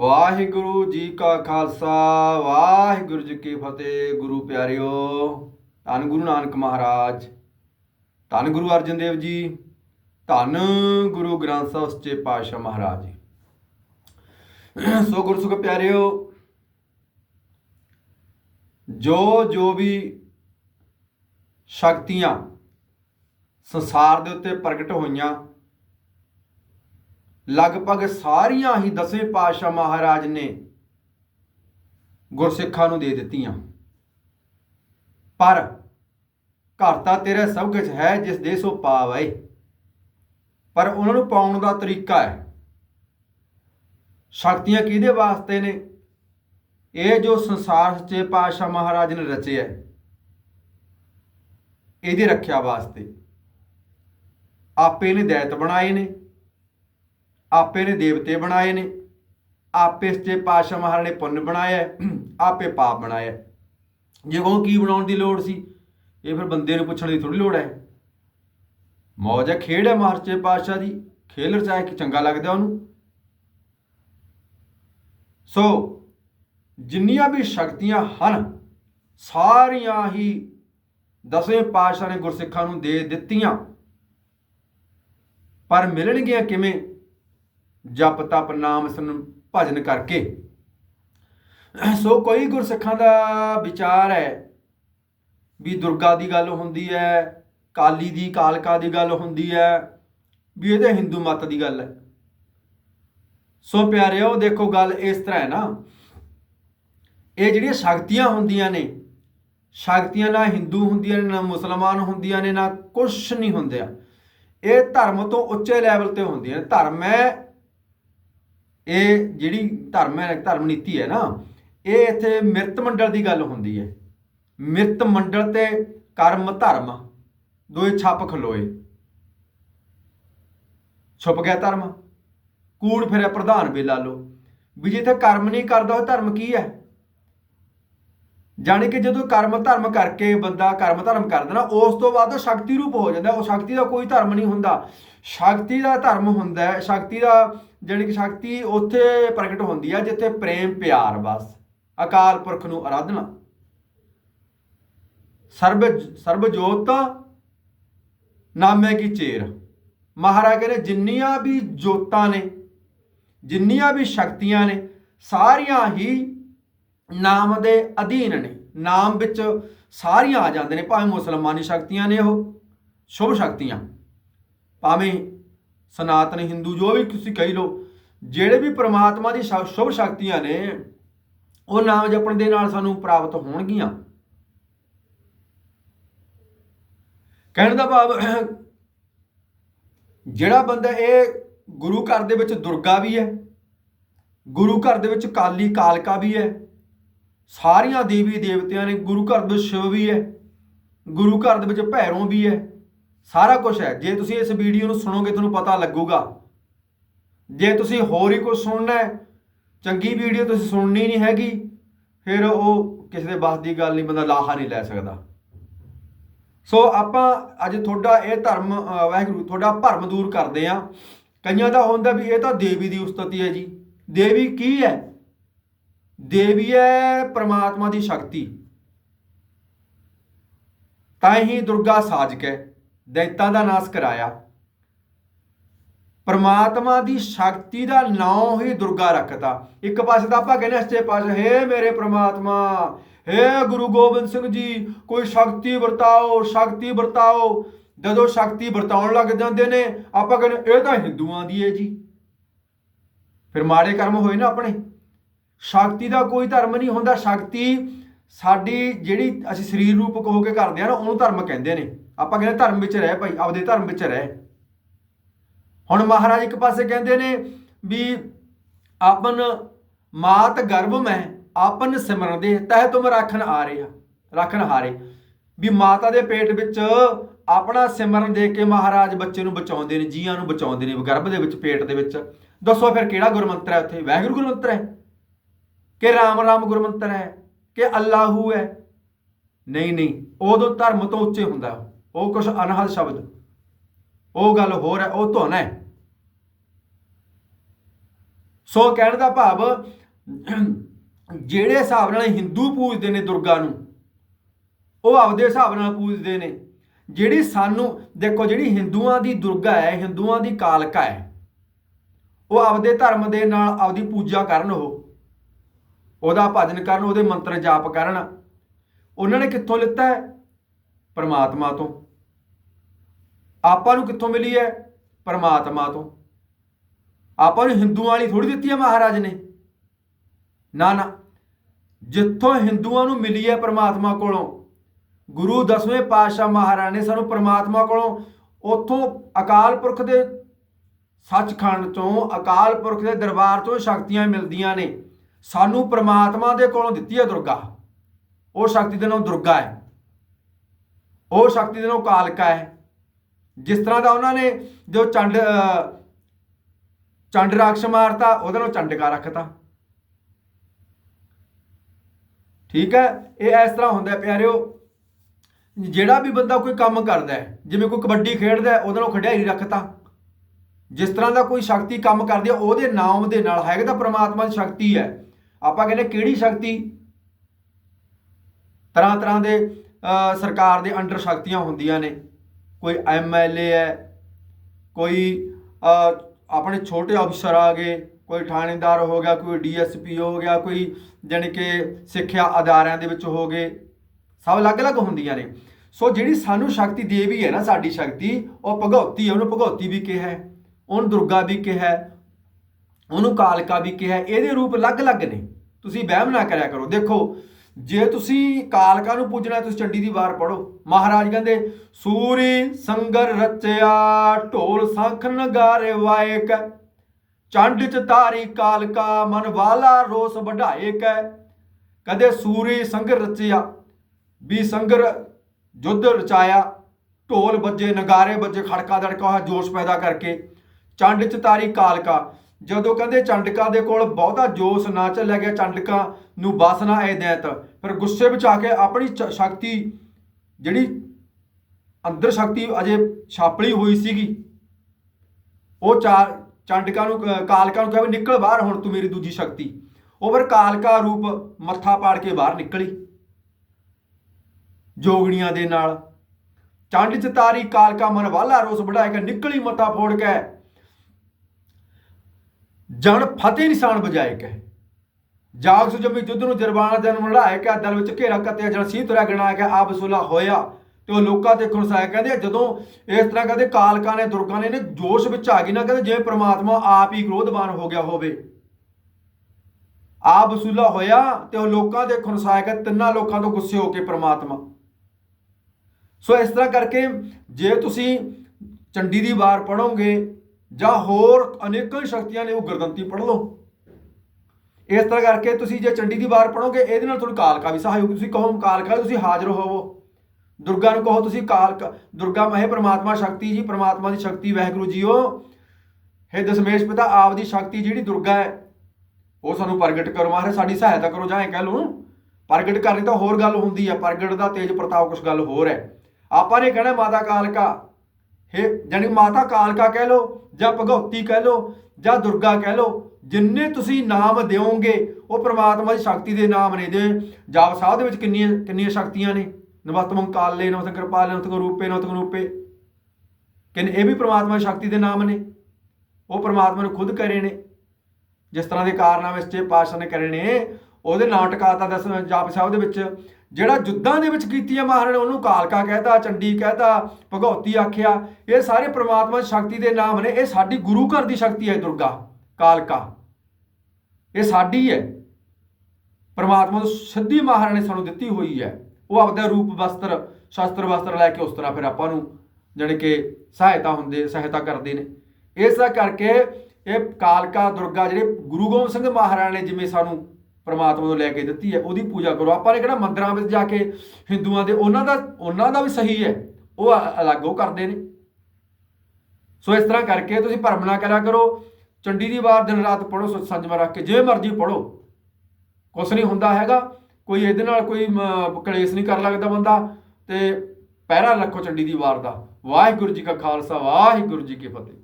ਵਾਹਿਗੁਰੂ ਜੀ ਕਾ ਖਾਲਸਾ, ਵਾਹਿਗੁਰੂ ਜੀ ਕੀ ਫਤਿਹ, ਗੁਰੂ ਪਿਆਰਿਓ। ਧੰਨ ਗੁਰੂ ਨਾਨਕ ਮਹਾਰਾਜ, ਧੰਨ ਗੁਰੂ ਅਰਜਨ ਦੇਵ ਜੀ, ਧੰਨ ਗੁਰੂ ਗ੍ਰੰਥ ਸਾਹਿਬ ਸੱਚੇ ਪਾਤਸ਼ਾਹ ਮਹਾਰਾਜ ਜੀ। ਸੋ ਗੁਰਸੁਖ ਪਿਆਰਿਓ, ਜੋ ਜੋ ਵੀ ਸ਼ਕਤੀਆਂ ਸੰਸਾਰ ਦੇ ਉੱਤੇ ਪ੍ਰਗਟ ਹੋਈਆਂ ਲਗਭਗ ਸਾਰੀਆਂ ਹੀ ਦਸਵੇਂ ਪਾਤਸ਼ਾਹ ਮਹਾਰਾਜ ਨੇ ਗੁਰਸਿੱਖਾਂ ਨੂੰ ਦੇ ਦਿੱਤੀਆਂ। ਪਰ ਘਰ ਤਾਂ ਤੇਰਾ ਸਭ ਕੁਝ ਹੈ ਜਿਸ ਦੇ ਸੋ ਪਾਵੈ ਪਰ ਉਹਨਾਂ ਨੂੰ ਪਾਉਣ ਦਾ ਤਰੀਕਾ ਹੈ। ਸ਼ਕਤੀਆਂ ਕਿਹਦੇ ਵਾਸਤੇ ਨੇ? ਇਹ ਜੋ ਸੰਸਾਰ ਸੱਚੇ ਪਾਤਸ਼ਾਹ ਮਹਾਰਾਜ ਨੇ ਰਚਿਆ ਹੈ, ਇਹਦੀ ਰੱਖਿਆ ਵਾਸਤੇ। ਆਪੇ ਨੇ ਦੈਤ ਬਣਾਏ ਨੇ। ਆਪੇ ਨੇ ਦੇਵਤੇ ਬਣਾਏ ਨੇ, ਆਪੇ ਸੱਚੇ ਪਾਤਸ਼ਾਹ ਮਹਾਰਾਜ ਨੇ ਪੁੰਨ ਬਣਾਇਆ ਆਪੇ ਪਾਪ ਬਣਾਇਆ ਜੇ ਉਹ ਕੀ ਬਣਾਉਣ ਦੀ ਲੋੜ ਸੀ? ਇਹ ਫਿਰ ਬੰਦੇ ਨੂੰ ਪੁੱਛਣ ਦੀ ਥੋੜੀ ਲੋੜ ਹੈ। ਮੌਜ ਹੈ, ਖੇਡ ਹੈ ਮਹਾਰਾਜੇ ਪਾਤਸ਼ਾਹ ਦੀ, ਖੇਲ ਰਚਾਇਆ ਕਿ ਚੰਗਾ ਲੱਗਦਾ ਉਹਨੂੰ? ਸੋ, ਜਿੰਨੀਆਂ ਵੀ ਸ਼ਕਤੀਆਂ ਹਨ, ਸਾਰੀਆਂ ਹੀ ਦਸਵੇਂ ਪਾਤਸ਼ਾਹ ਨੇ ਗੁਰਸਿੱਖਾਂ ਨੂੰ ਦੇ ਦਿੱਤੀਆਂ। ਪਰ ਮਿਲਣਗੀਆਂ ਕਿਵੇਂ? ਜਪ ਤਪ ਨਾਮ ਸਿਮਰਨ ਭਜਨ ਕਰਕੇ। ਸੋ ਕੋਈ ਗੁਰਸਿੱਖਾਂ ਦਾ ਵਿਚਾਰ ਹੈ ਵੀ ਦੁਰਗਾ ਦੀ ਗੱਲ ਹੁੰਦੀ ਹੈ, ਕਾਲੀ ਦੀ, ਕਾਲਕਾ ਦੀ ਗੱਲ ਹੁੰਦੀ ਹੈ, ਵੀ ਇਹ ਤਾਂ ਹਿੰਦੂ ਮਤ ਦੀ ਗੱਲ ਹੈ। ਸੋ ਪਿਆਰਿਓ, ਦੇਖੋ ਗੱਲ ਇਸ ਤਰ੍ਹਾਂ ਹੈ ਨਾ। ਇਹ ਜਿਹੜੀਆਂ ਸ਼ਕਤੀਆਂ ਹੁੰਦੀਆਂ ਨੇ, ਸ਼ਕਤੀਆਂ ਨਾ ਹਿੰਦੂ ਹੁੰਦੀਆਂ ਨੇ, ਨਾ ਮੁਸਲਮਾਨ ਹੁੰਦੀਆਂ ਨੇ, ਨਾ ਕੁਛ ਨਹੀਂ ਹੁੰਦਿਆ। ਇਹ ਧਰਮ ਤੋਂ ਉੱਚੇ ਲੈਵਲ ਤੇ ਹੁੰਦੀਆਂ ਨੇ। ਧਰਮ ਹੈ ਇਹ ਜਿਹੜੀ ਧਰਮ ਹੈ, ਧਰਮ ਨੀਤੀ ਹੈ ਨਾ, ਇਹ ਇੱਥੇ ਮਿਰਤ ਮੰਡਲ ਦੀ ਗੱਲ ਹੁੰਦੀ ਹੈ। ਮਿਰਤ ਮੰਡਲ ਤੇ ਕਰਮ ਧਰਮ, ਦੋਏ ਛੱਪ ਖਲੋਏ। ਛੁਪ ਗਿਆ ਧਰਮ। ਕੂੜ ਫਿਰਿਆ ਪ੍ਰਧਾਨ ਵੀ ਲਾ। ਲਓ ਵੀ ਜਿੱਥੇ ਕਰਮ ਨਹੀਂ ਕਰਦਾ ਉਹ ਧਰਮ ਕੀ ਹੈ? ਜਾਣੀ ਕਿ ਜਦੋਂ ਕਰਮ ਧਰਮ ਕਰਕੇ ਬੰਦਾ ਕਰਮ ਧਰਮ ਕਰਦਾ ਨਾ ਉਸ ਤੋਂ ਬਾਅਦ ਉਹ ਸ਼ਕਤੀ ਰੂਪ ਹੋ ਜਾਂਦਾ। ਉਹ ਸ਼ਕਤੀ ਦਾ ਕੋਈ ਧਰਮ ਨਹੀਂ ਹੁੰਦਾ। ਸ਼ਕਤੀ ਦਾ ਧਰਮ ਹੁੰਦਾ ਹੈ, ਸ਼ਕਤੀ ਦਾ ਜਾਣੀ ਕਿ ਸ਼ਕਤੀ ਉੱਥੇ ਪ੍ਰਗਟ ਹੁੰਦੀ ਆ, ਜਿੱਥੇ ਪ੍ਰੇਮ ਪਿਆਰ ਬਸ, ਅਕਾਲ ਪੁਰਖ ਨੂੰ ਆਰਾਧਨਾ ਸਰਬ ਸਰਬ ਜੋਤ ਨਾਮੇ ਕੀ ਚੇਰ। ਮਹਾਰਾਜ ਕਹਿੰਦੇ, ਜਿੰਨੀਆਂ ਵੀ ਜੋਤਾਂ ਨੇ, ਜਿੰਨੀਆਂ ਵੀ ਸ਼ਕਤੀਆਂ ਨੇ, ਸਾਰੀਆਂ ਹੀ ਨਾਮ ਦੇ ਅਧੀਨ ਨੇ। ਨਾਮ ਵਿੱਚ ਸਾਰੀਆਂ ਆ ਜਾਂਦੇ ਨੇ, ਭਾਵੇਂ ਮੁਸਲਮਾਨੀ ਸ਼ਕਤੀਆਂ ਨੇ ਉਹ, ਸ਼ੁਭ ਸ਼ਕਤੀਆਂ। ਭਾਵੇਂ ਸਨਾਤਨ, ਹਿੰਦੂ, ਜੋ ਵੀ ਤੁਸੀਂ ਕਹੀ ਲਓ, ਜਿਹੜੇ ਵੀ ਪ੍ਰਮਾਤਮਾ ਦੀ ਸ਼- ਸ਼ੁਭ ਸ਼ਕਤੀਆਂ ਨੇ, ਉਹ ਨਾਮ ਜਪਣ ਦੇ ਨਾਲ ਸਾਨੂੰ ਪ੍ਰਾਪਤ ਹੋਣਗੀਆਂ। ਕਹਿਣ ਦਾ ਭਾਵ, ਜਿਹੜਾ ਬੰਦਾ ਇਹ ਗੁਰੂ ਘਰ ਦੇ ਵਿੱਚ ਦੁਰਗਾ ਵੀ ਹੈ, ਗੁਰੂ ਘਰ ਦੇ ਵਿੱਚ ਕਾਲੀ ਕਾਲਕਾ ਵੀ ਹੈ, ਸਾਰੀਆਂ ਦੇਵੀ ਦੇਵਤਿਆਂ ਨੇ ਗੁਰੂ ਘਰ ਦੇ ਵਿੱਚ ਸ਼ਿਵ ਵੀ ਹੈ, ਗੁਰੂ ਘਰ ਦੇ ਵਿੱਚ ਭੈਰੋਂ ਵੀ ਹੈ ਸਾਰਾ ਕੁਝ ਹੈ। ਜੇ ਤੁਸੀਂ ਇਸ ਵੀਡੀਓ ਨੂੰ ਸੁਣੋਗੇ, ਤੁਹਾਨੂੰ ਪਤਾ ਲੱਗੂਗਾ। ਜੇ ਤੁਸੀਂ ਹੋਰ ਹੀ ਕੁਝ ਸੁਣਨਾ ਹੈ, ਚੰਗੀ ਵੀਡੀਓ ਤੁਸੀਂ ਸੁਣਨੀ ਨਹੀਂ ਹੈਗੀ, ਫਿਰ ਉਹ ਕਿਸੇ ਦੇ ਬਸ ਦੀ ਗੱਲ ਨਹੀਂ, ਬੰਦਾ ਲਾਹਾ ਨਹੀਂ ਲੈ ਸਕਦਾ। ਸੋ ਆਪਾਂ ਅੱਜ ਤੁਹਾਡਾ ਇਹ ਧਰਮ ਵਾਹਿਗੁਰੂ, ਤੁਹਾਡਾ ਭਰਮ ਦੂਰ ਕਰਦੇ ਆ ਕਈਆਂ ਦਾ ਹੁੰਦਾ ਵੀ ਇਹ ਤਾਂ ਦੇਵੀ ਦੀ ਉਸਤਤੀ ਹੈ ਜੀ। ਦੇਵੀ ਕੀ ਹੈ? ਦੇਵੀ ਹੈ ਪ੍ਰਮਾਤਮਾ ਦੀ ਸ਼ਕਤੀ। ਤਾਂ ਹੀ ਦੁਰਗਾ ਸਾਜਕ ਹੈ। ਦੈਤਾਂ ਦਾ ਨਾਸ ਕਰਾਇਆ। ਪਰਮਾਤਮਾ ਦੀ ਸ਼ਕਤੀ ਦਾ ਨਾਮ ਹੀ ਦੁਰਗਾ ਰੱਖਤਾ। ਇੱਕ ਪਾਸੇ ਤਾਂ ਆਪਾਂ ਕਹਿੰਦੇ ਸੱਚੇ ਪਾਸੇ ਹੇ ਮੇਰੇ ਪ੍ਰਮਾਤਮਾ, ਹੇ ਗੁਰੂ ਗੋਬਿੰਦ ਸਿੰਘ ਜੀ, ਕੋਈ ਸ਼ਕਤੀ ਵਰਤਾਓ ਸ਼ਕਤੀ ਵਰਤਾਓ। ਜਦੋਂ ਸ਼ਕਤੀ ਵਰਤਾਉਣ ਲੱਗ ਜਾਂਦੇ ਨੇ, ਆਪਾਂ ਕਹਿੰਦੇ ਇਹ ਤਾਂ ਹਿੰਦੂਆਂ ਦੀ ਹੈ ਜੀ। ਫਿਰ ਮਾੜੇ ਕਰਮ ਹੋਏ ਨਾ ਆਪਣੇ। ਸ਼ਕਤੀ ਦਾ ਕੋਈ ਧਰਮ ਨਹੀਂ ਹੁੰਦਾ, ਸ਼ਕਤੀ ਸਾਡੀ ਜਿਹੜੀ ਅਸੀਂ ਸਰੀਰ ਰੂਪਕ ਹੋ ਕੇ ਕਰਦੇ ਆ ਨਾ, ਉਹਨੂੰ ਧਰਮ ਕਹਿੰਦੇ ਨੇ। ਆਪਾਂ ਕਹਿੰਦੇ ਧਰਮ ਵਿੱਚ ਰਹਿ ਭਾਈ, ਆਪਦੇ ਧਰਮ ਵਿੱਚ ਰਹਿ। ਹੁਣ ਮਹਾਰਾਜ ਇੱਕ ਪਾਸੇ ਕਹਿੰਦੇ ਨੇ ਵੀ ਆਪਨ ਮਾਤ ਗਰਭ ਮੈਂ, ਆਪਨ ਸਿਮਰਨ ਦੇ, ਤਹਿ ਤੁਮ ਰੱਖਣ ਆ ਰਿਹਾ ਰੱਖਣ ਹਾਰੇ। ਵੀ ਮਾਤਾ ਦੇ ਪੇਟ ਵਿੱਚ ਆਪਣਾ ਸਿਮਰਨ ਦੇ ਕੇ ਮਹਾਰਾਜ ਬੱਚੇ ਨੂੰ ਬਚਾਉਂਦੇ ਨੇ, ਜੀਆਂ ਨੂੰ ਬਚਾਉਂਦੇ ਨੇ, ਗਰਭ ਦੇ ਵਿੱਚ, ਪੇਟ ਦੇ ਵਿੱਚ। ਦੱਸੋ ਫਿਰ ਕਿਹੜਾ ਗੁਰਮੰਤਰ ਹੈ ਉੱਥੇ? ਵਾਹਿਗੁਰੂ ਗੁਰਮੰਤਰ ਹੈ? ਕਿ ਰਾਮ ਰਾਮ ਗੁਰਮੰਤਰ ਹੈ? ਕਿ ਅੱਲਾਹੂ ਹੈ। ਨਹੀਂ ਨਹੀਂ ਉਦੋਂ ਧਰਮ ਤੋਂ ਉੱਚੇ ਹੁੰਦਾ ਉਹ। ਉਹ ਕੁਝ ਅਨਹਦ ਸ਼ਬਦ। ਉਹ ਗੱਲ ਹੋਰ ਹੈ, ਉਹ ਧੁਨ ਹੈ। ਸੋ ਕਹਿਣ ਦਾ ਭਾਵ, ਜਿਹੜੇ ਹਿਸਾਬ ਨਾਲ ਹਿੰਦੂ ਪੂਜਦੇ ਨੇ ਦੁਰਗਾ ਨੂੰ, ਉਹ ਆਪਦੇ ਹਿਸਾਬ ਨਾਲ ਪੂਜਦੇ ਨੇ। ਜਿਹੜੀ ਸਾਨੂੰ, ਦੇਖੋ, ਜਿਹੜੀ ਹਿੰਦੂਆਂ ਦੀ ਦੁਰਗਾ ਹੈ, ਹਿੰਦੂਆਂ ਦੀ ਕਾਲਕਾ ਹੈ, ਉਹ ਆਪਦੇ ਧਰਮ ਦੇ ਨਾਲ ਆਪਦੀ ਪੂਜਾ ਕਰਨ ਉਹ। ਉਹਦਾ ਭਜਨ ਕਰਨ, ਉਹਦੇ ਮੰਤਰ ਜਾਪ ਕਰਨ। ਉਹਨਾਂ ਨੇ ਕਿੱਥੋਂ ਲਿੱਤਾ ਹੈ? ਪਰਮਾਤਮਾ ਤੋਂ। ਆਪਾਂ ਨੂੰ ਕਿੱਥੋਂ ਮਿਲੀ ਹੈ? ਪਰਮਾਤਮਾ ਤੋਂ। ਆਪਾਂ ਨੂੰ ਹਿੰਦੂਆਂ ਵਾਲੀ ਥੋੜੀ ਦਿੱਤੀ ਹੈ ਮਹਾਰਾਜ ਨੇ। ਨਾ ਨਾ। ਜਿੱਥੋਂ ਹਿੰਦੂਆਂ ਨੂੰ ਮਿਲੀ ਹੈ ਪਰਮਾਤਮਾ ਕੋਲੋਂ, ਗੁਰੂ ਦਸਵੇਂ ਪਾਤਸ਼ਾਹ ਮਹਾਰਾਜ ਨੇ ਸਾਨੂੰ ਪਰਮਾਤਮਾ ਕੋਲੋਂ ਉੱਥੋਂ ਅਕਾਲ ਪੁਰਖ ਦੇ ਸੱਚਖੰਡ ਤੋਂ, ਅਕਾਲ ਪੁਰਖ ਦੇ ਦਰਬਾਰ ਤੋਂ ਸ਼ਕਤੀਆਂ ਮਿਲਦੀਆਂ ਨੇ। ਸਾਨੂੰ ਪਰਮਾਤਮਾ ਦੇ ਕੋਲੋਂ ਦਿੱਤੀ ਹੈ ਦੁਰਗਾ। ਉਹ ਸ਼ਕਤੀ ਦੇ ਨਾਮ ਦੁਰਗਾ ਹੈ। ਉਹ ਸ਼ਕਤੀ ਦੇ ਨਾਮ ਕਾਲਕਾ ਹੈ। ਜਿਸ ਤਰ੍ਹਾਂ ਦਾ ਉਹਨਾਂ ਨੇ ਜੋ ਚੰਡ ਚੰਡ ਰਾਖਸ਼ ਮਾਰਤਾ, ਉਹਦੇ ਨਾਮ ਚੰਡਕਾ ਰੱਖਤਾ। ਠੀਕ ਹੈ? ਇਹ ਇਸ ਤਰ੍ਹਾਂ ਹੁੰਦਾ ਹੈ ਪਿਆਰਿਓ। ਜਿਹੜਾ ਵੀ ਬੰਦਾ ਕੋਈ ਕੰਮ ਕਰਦਾ ਹੈ, ਜਿਵੇਂ ਕੋਈ ਕਬੱਡੀ ਖੇਡਦਾ ਹੈ, ਉਹਦਾ ਨਾਮ ਖਿਡਾਰੀ ਰੱਖਤਾ। ਜਿਸ ਤਰ੍ਹਾਂ ਦਾ ਕੋਈ ਸ਼ਕਤੀ ਕੰਮ ਕਰਦੀ ਹੈ, ਉਹਦੇ ਨਾਮ ਦੇ ਨਾਲ, ਹੈਗਾ ਤਾਂ ਪ੍ਰਮਾਤਮਾ ਦੀ ਸ਼ਕਤੀ ਹੈ। ਆਪਾਂ ਕਹਿੰਦੇ ਕਿਹੜੀ ਸ਼ਕਤੀ? ਤਰ੍ਹਾਂ ਤਰ੍ਹਾਂ ਦੇ ਸਰਕਾਰ ਦੇ ਅੰਡਰ ਸ਼ਕਤੀਆਂ ਹੁੰਦੀਆਂ ਨੇ। ਕੋਈ ਐਮਐਲਏ ਹੈ, ਕੋਈ ਆਪਣੇ ਛੋਟੇ ਅਫਸਰ ਆ ਗਏ, ਕੋਈ ਥਾਣੇਦਾਰ ਹੋ ਗਿਆ, ਕੋਈ ਡੀਐਸਪੀ ਹੋ ਗਿਆ, ਕੋਈ ਜਾਣੀ ਕਿ ਸਿੱਖਿਆ ਅਦਾਰਿਆਂ ਦੇ ਵਿੱਚ ਹੋ ਗਏ। ਸਭ ਅਲੱਗ-ਅਲੱਗ ਹੁੰਦੀਆਂ ਨੇ। ਸੋ ਜਿਹੜੀ ਸਾਨੂੰ ਸ਼ਕਤੀ ਦੇਵੀ ਹੈ ਨਾ ਸਾਡੀ ਸ਼ਕਤੀ, ਉਹ ਭਗਉਤੀ ਹੈ, ਉਹਨੂੰ ਭਗਉਤੀ ਵੀ ਕਿਹਾ ਹੈ, ਉਹਨੂੰ ਦੁਰਗਾ ਵੀ ਕਿਹਾ ਹੈ ਉਹਨੂੰ ਕਾਲਕਾ ਵੀ ਕਿਹਾ, ਇਹਦੇ ਰੂਪ ਅਲੱਗ-ਅਲੱਗ ਨੇ। ਤੁਸੀਂ ਵਹਿਮ ਨਾ ਕਰਿਆ ਕਰੋ। ਦੇਖੋ, ਜੇ ਤੁਸੀਂ ਕਾਲਕਾ ਨੂੰ ਪੂਜਣਾ ਤੁਸੀਂ ਚੰਡੀ ਦੀ ਵਾਰ ਪੜੋ ਮਹਾਰਾਜ ਕਹਿੰਦੇ, ਸੂਰੀ ਸੰਗਰ ਰਚਿਆ, ਢੋਲ ਸੰਖ ਨਗਾਰੇ ਵਾਇਕ ਚੰਡ ਚ ਤਾਰੀ ਕਾਲਕਾ, ਮਨ ਵਾਲਾ ਰੋਸ ਵਢਾਏ ਕਹਿੰਦੇ, ਸੂਰੀ ਸੰਗਰ ਰਚਿਆ, ਵੀ ਸੰਗਰ ਜੁੱਧ ਰਚਾਇਆ। ਢੋਲ ਵੱਜੇ, ਨਗਾਰੇ ਵੱਜੇ ਖੜਕਾ ਦੜਕਾ ਹੋਇਆ, ਜੋਸ਼ ਪੈਦਾ ਕਰਕੇ। ਚੰਡ ਚ ਤਾਰੀ ਕਾਲਕਾ ਜਦੋਂ ਕਹਿੰਦੇ ਚੰਡਕਾ ਦੇ ਕੋਲ ਬਹੁਤਾ ਜੋਸ਼ ਨਾ ਚੱਲਿਆ ਗਿਆ, ਚੰਡਕਾ ਨੂੰ ਬਸ ਨਾ ਆਏ ਦੈਤ, ਫਿਰ ਗੁੱਸੇ ਵਿੱਚ ਆ ਕੇ ਆਪਣੀ ਚ- ਸ਼ਕਤੀ ਜਿਹੜੀ ਅੰਦਰ ਸ਼ਕਤੀ ਅਜੇ ਛਾਪਲੀ ਹੋਈ ਸੀਗੀ, ਉਹ ਚਾਰ ਚੰਡਕਾ ਨੂੰ ਕਾਲਕਾ ਨੂੰ ਕਿਹਾ ਵੀ ਨਿਕਲ ਬਾਹਰ ਹੁਣ ਤੂੰ ਮੇਰੀ ਦੂਜੀ ਸ਼ਕਤੀ। ਉਹ ਫਿਰ ਕਾਲਕਾ ਰੂਪ ਮੱਥਾ ਪਾੜ ਕੇ ਬਾਹਰ ਨਿਕਲੀ, ਜੋਗਣੀਆਂ ਦੇ ਨਾਲ। ਚੰਡ ਚ ਤਾਰੀ ਕਾਲਕਾ ਮਨ ਵਾਲਾ ਰੋਸ ਵਢਾਏ ਕੇ ਨਿਕਲੀ ਮੱਥਾ ਫੋੜ ਕੇ ਜਣ ਫਤਿਹ ਨਿਸ਼ਾਨ ਵਜਾਏ ਕੇ ਜਾਗ ਸੁ ਜਮੀ ਜੁੱਧ ਨੂੰ ਜਰਬਾਨਾ ਜਨਮ ਲੜਾਏ ਕੇ ਦਲ ਵਿੱਚ ਘੇਰਾ ਕੱਤਿਆ, ਜਣ ਸੀ ਤੁਰਿਆ ਗਣਾ ਕੇ ਆਪ ਸੁਲਾ ਹੋਇਆ। ਤੇ ਉਹ ਲੋਕਾਂ ਤੇ ਖੁਣਸਾਇਆ ਕਹਿੰਦੇ ਜਦੋਂ ਇਸ ਤਰ੍ਹਾਂ ਕਹਿੰਦੇ, ਕਾਲਕਾਂ ਨੇ, ਦੁਰਗਾਂ ਨੇ ਨੇ ਜੋਸ਼ ਵਿੱਚ ਆ ਗਈ ਨਾ ਕਹਿੰਦੇ, ਜਿਵੇਂ ਪ੍ਰਮਾਤਮਾ ਆਪ ਹੀ ਕ੍ਰੋਧਵਾਨ ਹੋ ਗਿਆ ਹੋਵੇ। ਆਪ ਵਸੂਲਾ ਹੋਇਆ ਤੇ ਉਹ ਲੋਕਾਂ ਤੇ ਖੁਣਸਾਇਆ ਕੇ ਤਿੰਨਾਂ ਲੋਕਾਂ ਤੋਂ ਗੁੱਸੇ ਹੋ ਕੇ ਪ੍ਰਮਾਤਮਾ। ਸੋ ਇਸ ਤਰ੍ਹਾਂ ਕਰਕੇ ਜੇ ਤੁਸੀਂ ਚੰਡੀ ਦੀ ਵਾਰ ਪੜੋਗੇ ਜਾਂ ਹੋਰ ਅਨੇਕਾਂ ਸ਼ਕਤੀਆਂ ਨੇ ਉਹ ਗੁਰਦੰਤੀ ਪੜ ਲਓ। ਇਸ ਤਰ੍ਹਾਂ ਕਰਕੇ ਤੁਸੀਂ ਜੇ ਚੰਡੀ ਦੀ ਵਾਰ ਪੜੋਗੇ ਇਹਦੇ ਨਾਲ ਤੁਹਾਨੂੰ ਕਾਲਕਾ ਵੀ ਸਹਾਇਕ ਤੁਸੀਂ ਕਹੋ ਕਾਲਕਾ ਤੁਸੀਂ ਹਾਜ਼ਰ ਹੋਵੋ। ਦੁਰਗਾ ਨੂੰ ਕਹੋ, ਤੁਸੀਂ ਕਾਲਕਾ, ਦੁਰਗਾ ਮਹੇ ਪ੍ਰਮਾਤਮਾ ਸ਼ਕਤੀ ਜੀ, ਪ੍ਰਮਾਤਮਾ ਦੀ ਸ਼ਕਤੀ ਵਾਹਿਗੁਰੂ ਜੀਓ। ਹੈ ਦਸ਼ਮੇਸ਼ ਪਿਤਾ, ਆਪ ਦੀ ਸ਼ਕਤੀ ਜਿਹੜੀ ਦੁਰਗਾ ਹੈ, ਉਹ ਸਾਨੂੰ ਪ੍ਰਗਟ ਕਰੋ। ਮਹਾਰਾਜ, ਸਾਡੀ ਸਹਾਇਤਾ ਕਰੋ, ਜਾਂ ਇਹ ਕਹਿ ਲਓ, ਪ੍ਰਗਟ ਕਰਨੀ ਤਾਂ ਹੋਰ ਗੱਲ ਹੁੰਦੀ ਹੈ ਪ੍ਰਗਟ ਦਾ ਤੇਜ ਪ੍ਰਤਾਪ ਕੁਛ ਗੱਲ ਹੋਰ ਹੈ। ਆਪਾਂ ਨੇ ਕਹਿਣਾ ਮਾਤਾ ਕਾਲਕਾ ਹੈ ਜਾਨੀ ਮਾਤਾ ਕਾਲਕਾ ਕਹਿ ਲਓ ਜਾਂ ਭਗਉਤੀ ਕਹਿ ਲਓ ਜਾਂ ਦੁਰਗਾ ਕਹਿ ਲਓ, ਜਿੰਨੇ ਤੁਸੀਂ ਨਾਮ ਦਿਓਗੇ, ਉਹ ਪ੍ਰਮਾਤਮਾ ਦੀ ਸ਼ਕਤੀ ਦੇ ਨਾਮ ਨੇ ਜੇ। ਜਾਪ ਸਾਹਿਬ ਦੇ ਵਿੱਚ ਕਿੰਨੀਆਂ ਕਿੰਨੀਆਂ ਸ਼ਕਤੀਆਂ ਨੇ? ਨਵਤਮੰ ਕਾਲੇ ਨਵਤੰ ਕਿਰਪਾਲੇ ਨਵਤੰ ਰੂਪੇ ਨਵਤੰ ਰੂਪੇ ਕਿੰਨੇ ਇਹ ਵੀ ਪ੍ਰਮਾਤਮਾ ਦੀ ਸ਼ਕਤੀ ਦੇ ਨਾਮ ਨੇ? ਉਹ ਪ੍ਰਮਾਤਮਾ ਨੂੰ ਖੁਦ ਕਰੇ ਨੇ। ਜਿਸ ਤਰ੍ਹਾਂ ਦੇ ਕਾਰਨਾਮੇ ਸੱਚੇ ਪਾਤਸ਼ਾਹ ਨੇ ਕਰੇ ਨੇ ਉਹਦੇ ਨਾਂ ਟਿਕਾਤਾ ਦਸ ਜਾਪ ਸਾਹਿਬ ਦੇ ਵਿੱਚ, ਜਿਹੜਾ ਜੁੱਧਾਂ ਦੇ ਵਿੱਚ ਕੀਤੀ ਹੈ ਮਹਾਰਾਜ ਨੇ, ਉਹਨੂੰ ਕਾਲਕਾ ਕਹਿਤਾ, ਚੰਡੀ ਕਹਿਤਾ, ਭਗਉਤੀ ਆਖਿਆ। ਇਹ ਸਾਰੇ ਪ੍ਰਮਾਤਮਾ ਦੀ ਸ਼ਕਤੀ ਦੇ ਨਾਮ ਨੇ, ਇਹ ਸਾਡੀ ਗੁਰੂ ਘਰ ਦੀ ਸ਼ਕਤੀ ਹੈ ਦੁਰਗਾ, ਕਾਲਕਾ। ਇਹ ਸਾਡੀ ਹੈ। ਪ੍ਰਮਾਤਮਾ ਨੂੰ ਸਿੱਧੀ ਮਹਾਰਾਜ ਨੇ ਸਾਨੂੰ ਦਿੱਤੀ ਹੋਈ ਹੈ। ਉਹ ਆਪਦਾ ਰੂਪ ਵਸਤਰ, ਸ਼ਸਤਰ ਵਸਤਰ ਲੈ ਕੇ ਉਸ ਤਰ੍ਹਾਂ ਫਿਰ ਆਪਾਂ ਨੂੰ ਜਾਣੀ ਕਿ ਸਹਾਇਤਾ ਹੁੰਦੇ, ਸਹਾਇਤਾ ਕਰਦੇ ਨੇ। ਇਸ ਕਰਕੇ ਇਹ ਕਾਲਕਾ, ਦੁਰਗਾ, ਜਿਹੜੇ ਗੁਰੂ ਗੋਬਿੰਦ ਸਿੰਘ ਮਹਾਰਾਜ ਨੇ ਜਿਵੇਂ ਸਾਨੂੰ ਪ੍ਰਮਾਤਮਾ ਨੂੰ ਲੈ ਕੇ ਦਿੱਤੀ ਹੈ, ਉਹਦੀ ਪੂਜਾ ਕਰੋ। ਆਪਾਂ ਨੇ ਕਿਹੜਾ ਮੰਦਰਾਂ ਵਿੱਚ ਜਾ ਕੇ ਹਿੰਦੂਆਂ ਦੇ ਉਹਨਾਂ ਦਾ ਉਹਨਾਂ ਦਾ ਵੀ ਸਹੀ ਹੈ, ਉਹ ਅਲੱਗ ਉਹ ਕਰਦੇ ਨੇ। ਸੋ ਇਸ ਤਰ੍ਹਾਂ ਕਰਕੇ ਤੁਸੀਂ ਭਰਮ ਨਾ ਕਰਿਆ ਕਰੋ। ਚੰਡੀ ਦੀ ਵਾਰ ਦਿਨ ਰਾਤ ਪੜੋ ਸੋ ਸੰਜਮ ਰੱਖ ਕੇ, ਜਿਵੇਂ ਮਰਜ਼ੀ ਪੜੋ ਕੁਛ ਨਹੀਂ ਹੁੰਦਾ ਹੈਗਾ। ਕੋਈ ਇਹਦੇ ਨਾਲ ਕੋਈ ਕਲੇਸ਼ ਨਹੀਂ ਕਰ ਲੱਗਦਾ ਬੰਦਾ। ਤੇ ਪਹਿਰਾ ਰੱਖੋ ਚੰਡੀ ਦੀ ਵਾਰ ਦਾ। ਵਾਹਿਗੁਰੂ ਜੀ ਕਾ ਖਾਲਸਾ, ਵਾਹਿਗੁਰੂ ਜੀ ਕੀ ਫਤਿਹ।